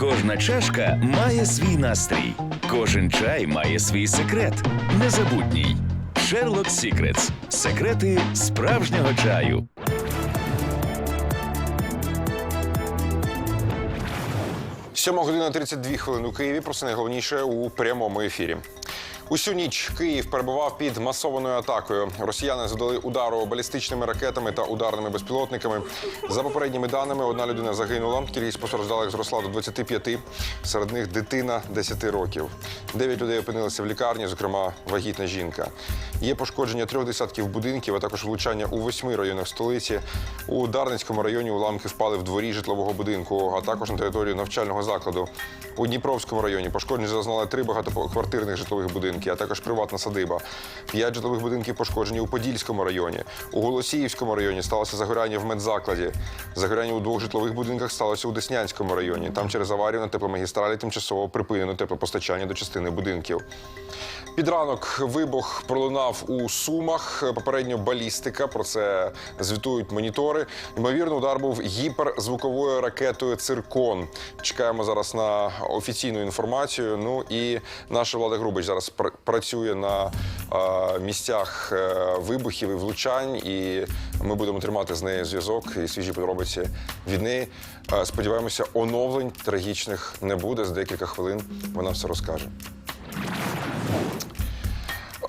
Кожна чашка має свій настрій, кожен чай має свій секрет. Незабутній. Sherlock Secrets. Секрети справжнього чаю. Сьома година 32 хвилини у Києві. Про це найголовніше у прямому ефірі. Усю ніч Київ перебував під масованою атакою. Росіяни задали удару балістичними ракетами та ударними безпілотниками. За попередніми даними, одна людина загинула. Кількість постраждалих зросла до 25, серед них дитина 10 років. Дев'ять людей опинилися в лікарні, зокрема вагітна жінка. Є пошкодження трьох десятків будинків, а також влучання у восьми районах столиці. У Дарницькому районі уламки впали в дворі житлового будинку, а також на територію навчального закладу. У Дніпровському районі пошкодження зазнали три багатоквартирних житлових будинки, а також приватна садиба. П'ять житлових будинків пошкоджені у Подільському районі. У Голосіївському районі сталося загоряння в медзакладі. Загоряння у двох житлових будинках сталося у Деснянському районі. Там через аварію на тепломагістралі тимчасово припинено теплопостачання до частини будинків. Під ранок вибух пролунав у Сумах. Попередньо балістика. Про це звітують монітори. Ймовірно, удар був гіперзвуковою ракетою Циркон. Чекаємо зараз на офіційну інформацію. Ну і наша влада Грубич зараз працює на місцях е, вибухів і влучань. І ми будемо тримати з нею зв'язок і свіжі подробиці від неї. Е, Сподіваємося, оновлень трагічних не буде. З декілька хвилин вона все розкаже.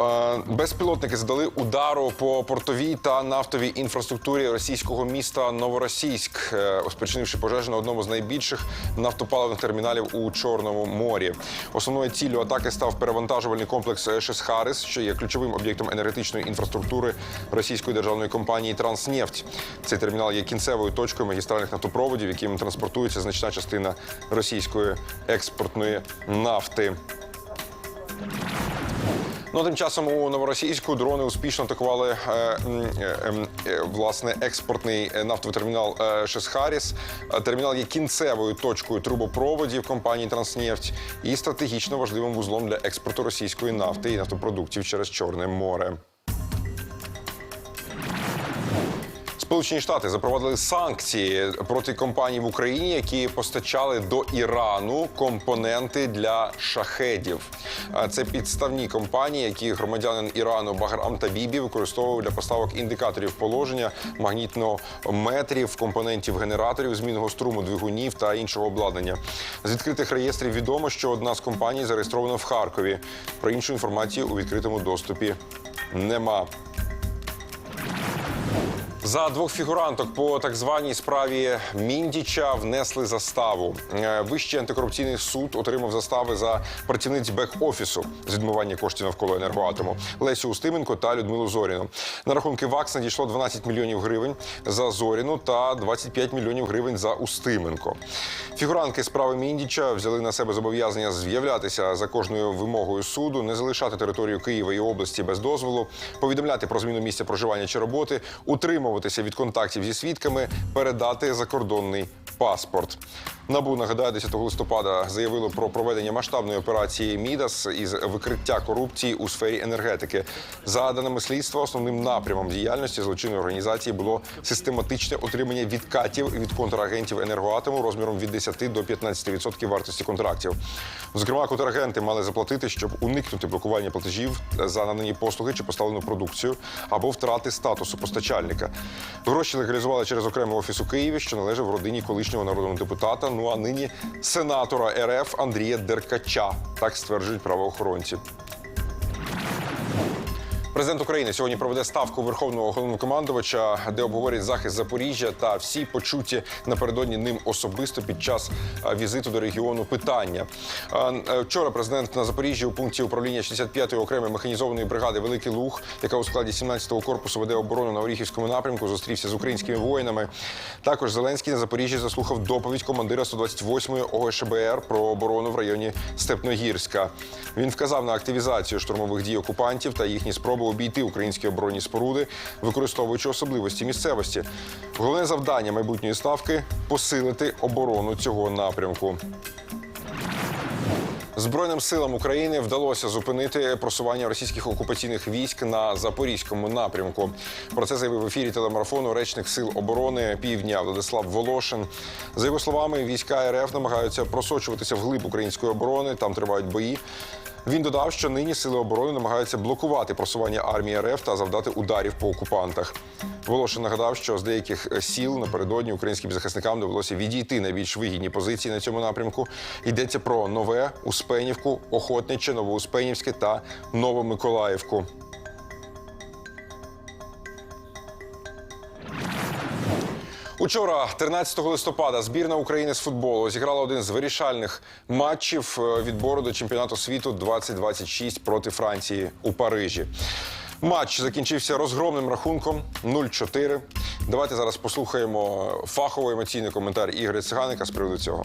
Е, Безпілотники задали удару по портовій та нафтовій інфраструктурі російського міста Новоросійськ, е, спричинивши пожежу на одному з найбільших нафтопаливних терміналів у Чорному морі. Основною ціллю атаки став перевантажувальний комплекс Шесхарис, що є ключовим об'єктом енергетичної інфраструктури російської державної компанії Транснефть. Цей термінал є кінцевою точкою магістральних нафтопроводів, яким транспортується значна частина російської експортної нафти. Ну, тим часом у новоросійську дрони успішно атакували е, е, ем, е, власне експортний е, нафтовий термінал е, Шесхаріс. Е, Термінал є кінцевою точкою трубопроводів компанії Транснефть і стратегічно важливим вузлом для експорту російської нафти і нафтопродуктів через Чорне море. Сполучені Штати запровадили санкції проти компаній в Україні, які постачали до Ірану компоненти для шахедів. Це підставні компанії, які громадянин Ірану Баграм Табібі використовував для поставок індикаторів положення, магнітнометрів, компонентів генераторів, змінного струму двигунів та іншого обладнання. З відкритих реєстрів відомо, що одна з компаній зареєстрована в Харкові. Про іншу інформацію у відкритому доступі нема. За двох фігуранток по так званій справі Міндіча внесли заставу. Е, Вищий антикорупційний суд отримав застави за працівниць бек-офісу з відмивання коштів навколо енергоатому Лесю Устименко та Людмилу Зоріну. На рахунки ВАКС надійшло 12 мільйонів гривень за Зоріну та 25 мільйонів гривень за Устименко. Фігурантки справи Міндіча взяли на себе зобов'язання з'являтися за кожною вимогою суду, не залишати територію Києва і області без дозволу, повідомляти про зміну місця проживання чи роботи, утримуватися від контактів зі свідками, передати закордонний паспорт. Набу нагадаю, 10 листопада заявило про проведення масштабної операції Мідас із викриття корупції у сфері енергетики. За даними слідства, основним напрямом діяльності злочинної організації було систематичне отримання відкатів від контрагентів енергоатому розміром від 10 до 15% вартості контрактів. Зокрема, контрагенти мали заплатити, щоб уникнути блокування платежів за надані послуги чи поставлену продукцію або втрати статусу постачальника. Гроші легалізували через окремий офіс у Києві, що належав родині колишнього народного депутата. Ну а нині сенатора РФ Андрія Деркача. Так стверджують правоохоронці. Президент України сьогодні проведе ставку Верховного головнокомандувача, де обговорять захист Запоріжжя та всі почуті напередодні ним особисто під час візиту до регіону питання. Е, Вчора президент на Запоріжжі у пункті управління 65-ї окремої механізованої бригади Великий Луг, яка у складі 17-го корпусу веде оборону на Оріхівському напрямку, зустрівся з українськими воїнами. Також Зеленський на Запоріжжі заслухав доповідь командира 128-ї ОГШБР про оборону в районі Степногірська. Він вказав на активізацію штурмових дій окупантів та їхні спроби обійти українські оборонні споруди, використовуючи особливості місцевості. Головне завдання майбутньої ставки посилити оборону цього напрямку. Збройним силам України вдалося зупинити просування російських окупаційних військ на запорізькому напрямку. Про це заявив в ефірі телемарафону речник сил оборони Півдня Владислав Волошин. За його словами, війська РФ намагаються просочуватися вглиб української оборони. Там тривають бої. Він додав, що нині сили оборони намагаються блокувати просування армії РФ та завдати ударів по окупантах. Волошин нагадав, що з деяких сіл напередодні українським захисникам довелося відійти на більш вигідні позиції на цьому напрямку. Йдеться про нове Успенівку, Охотниче, Новоуспенівське та Новомиколаївку. Учора, 13 листопада, збірна України з футболу зіграла один з вирішальних матчів е, відбору до чемпіонату світу 2026 проти Франції у Парижі. Матч закінчився розгромним рахунком 0-4. Давайте зараз послухаємо фаховий емоційний коментар Ігоря Циганика з приводу цього.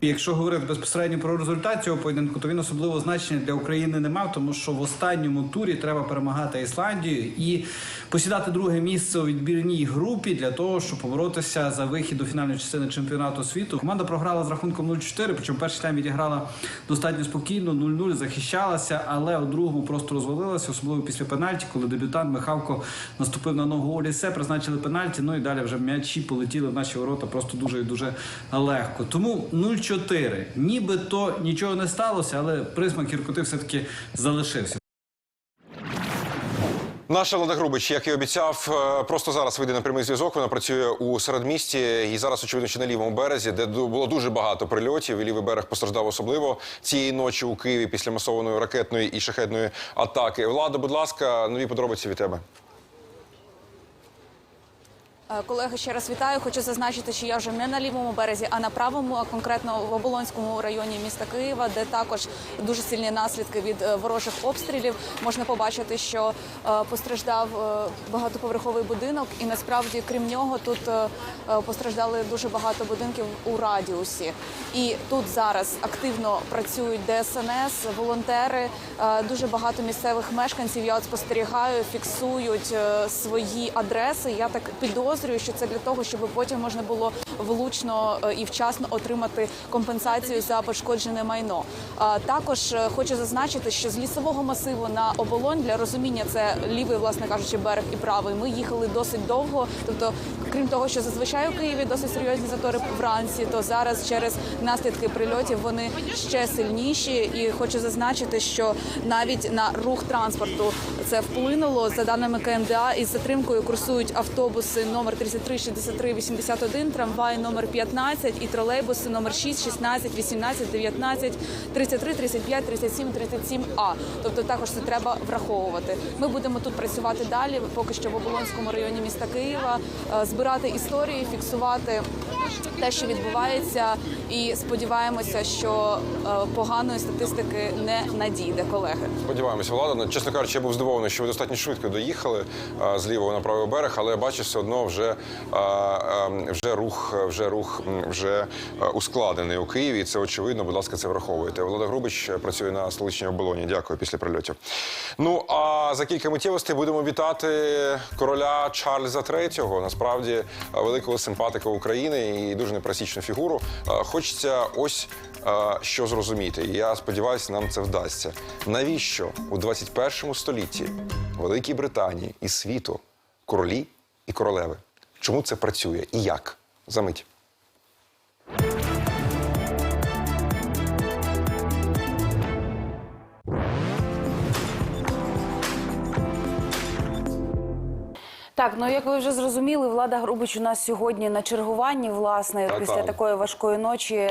Якщо говорити безпосередньо про результат цього поєдинку, то він особливого значення для України не мав, тому що в останньому турі треба перемагати Ісландію і посідати друге місце у відбірній групі для того, щоб поборотися за вихід до фінальної частини чемпіонату світу. Команда програла з рахунком 0-4, причому перший тайм відіграла достатньо спокійно, 0-0, захищалася, але у другому просто розвалилася, особливо після пенальті, коли дебютант Михавко наступив на ногу Олісе, призначили пенальті. Ну і далі вже м'ячі полетіли в наші ворота просто дуже і дуже легко. Тому 0-4. Нібито нічого не сталося, але присмак гіркоти все-таки залишився. Наша Влада Грубич, як і обіцяв, е, просто зараз вийде на прямий зв'язок. Вона працює у середмісті і зараз, очевидно, що на лівому березі, де було дуже багато прильотів. Лівий берег постраждав особливо цієї ночі у Києві після масованої ракетної і шахетної атаки. Влада, будь ласка, нові подробиці від тебе. Е, Колеги, ще раз вітаю. Хочу зазначити, що я вже не на лівому березі, а на правому, а конкретно в Оболонському районі міста Києва, де також дуже сильні наслідки від е, ворожих обстрілів. Можна побачити, що е, постраждав багатоповерховий будинок, і насправді, крім нього, тут постраждали дуже багато будинків у радіусі. І тут зараз активно працюють ДСНС, волонтери, дуже багато місцевих мешканців. Я от спостерігаю, фіксують свої адреси. Я так підозрюю, що це для того, щоб потім можна було влучно е, і вчасно отримати компенсацію за пошкоджене майно. Також е, хочу зазначити, що з лісового масиву на оболонь для розуміння це лівий, власне кажучи, берег і правий. Ми їхали досить довго. Тобто, крім того, що зазвичай у Києві досить серйозні затори вранці, то зараз через наслідки прильотів вони ще сильніші. І хочу зазначити, що навіть на рух транспорту це вплинуло за даними КМДА. Із затримкою курсують автобуси номер 33, 63, 81, трамвай номер 15 і тролейбуси номер 6, 16, 18, 19, 33, 35, 37, 37 А. Тобто також це треба враховувати. Ми будемо тут працювати далі, поки що в Оболонському районі міста Києва, е, збирати історії, фіксувати те, що відбувається, і сподіваємося, що е, поганої статистики не надійде, колеги. Сподіваємося, влада. Ну, Чесно кажучи, я був здивований, що ви достатньо швидко доїхали а, з лівого на правий берег, але я бачу, все одно вже, а, вже рух, вже рух вже ускладений у Києві. І це очевидно. Будь ласка, це враховуйте. Влада Грубич працює на столичній оболоні. Дякую після прильотів. Ну а за кілька миттєвостей будемо вітати короля Чарльза III, насправді великого симпатика України і дуже непросічну фігуру. Хочеться ось що зрозуміти. Я сподіваюся, нам це вдасться. Навіщо у 21 столітті Великій Британії і світу королі і королеви? Чому це працює і як? Замить. Так, ну як ви вже зрозуміли, влада Грубич у нас сьогодні на чергуванні, власне, Так, після так. такої важкої ночі.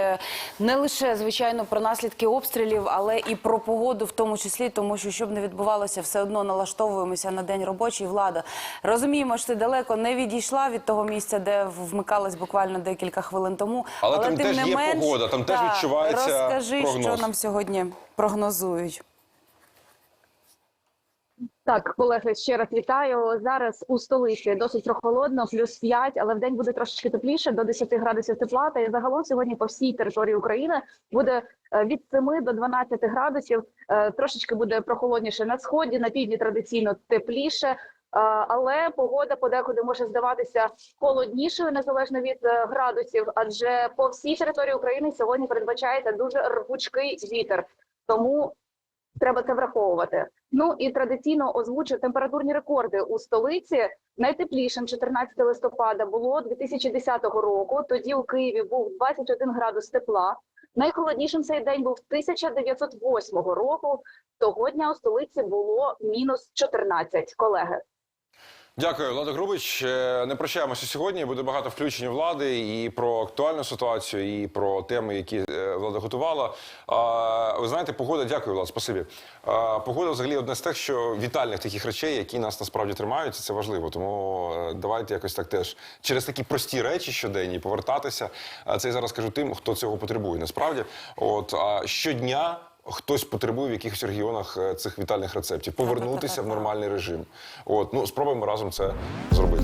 Не лише звичайно про наслідки обстрілів, але і про погоду, в тому числі, тому що щоб не відбувалося, все одно налаштовуємося на день робочий. Влада розуміємо, що ти далеко не відійшла від того місця, де вмикалась буквально декілька хвилин тому. Але там тим теж не є менш, погода, там теж так, відчувається Розкажи, прогноз. що нам сьогодні прогнозують. Так, колеги, ще раз вітаю. Зараз у столиці досить прохолодно, плюс 5, але в день буде трошечки тепліше, до 10 градусів тепла. Та і загалом сьогодні по всій території України буде е, від 7 до 12 градусів. Е, Трошечки буде прохолодніше на сході, на півдні традиційно тепліше. Але погода подекуди може здаватися холоднішою незалежно від е, градусів, адже по всій території України сьогодні передбачається дуже рвучкий вітер. Тому треба це враховувати. Ну і традиційно озвучу температурні рекорди у столиці. Найтеплішим 14 листопада було 2010 року. Тоді у Києві був 21 градус тепла. Найхолоднішим цей день був 1908 року. Того дня у столиці було мінус 14, колеги. Дякую, Влада Грубич. Е, Не прощаємося сьогодні. Буде багато включень влади і про актуальну ситуацію, і про теми, які е, влада готувала. Ви знаєте, погода, дякую, Влад, спасибі. Погода взагалі одне з тих, що вітальних таких речей, які нас насправді тримають, і це важливо. Тому е, давайте якось так теж через такі прості речі щоденні повертатися. Це я зараз кажу тим, хто цього потребує. Насправді, от щодня. Хтось потребує в якихось регіонах е, цих вітальних рецептів, повернутися в нормальний режим. От ну спробуємо разом це зробити.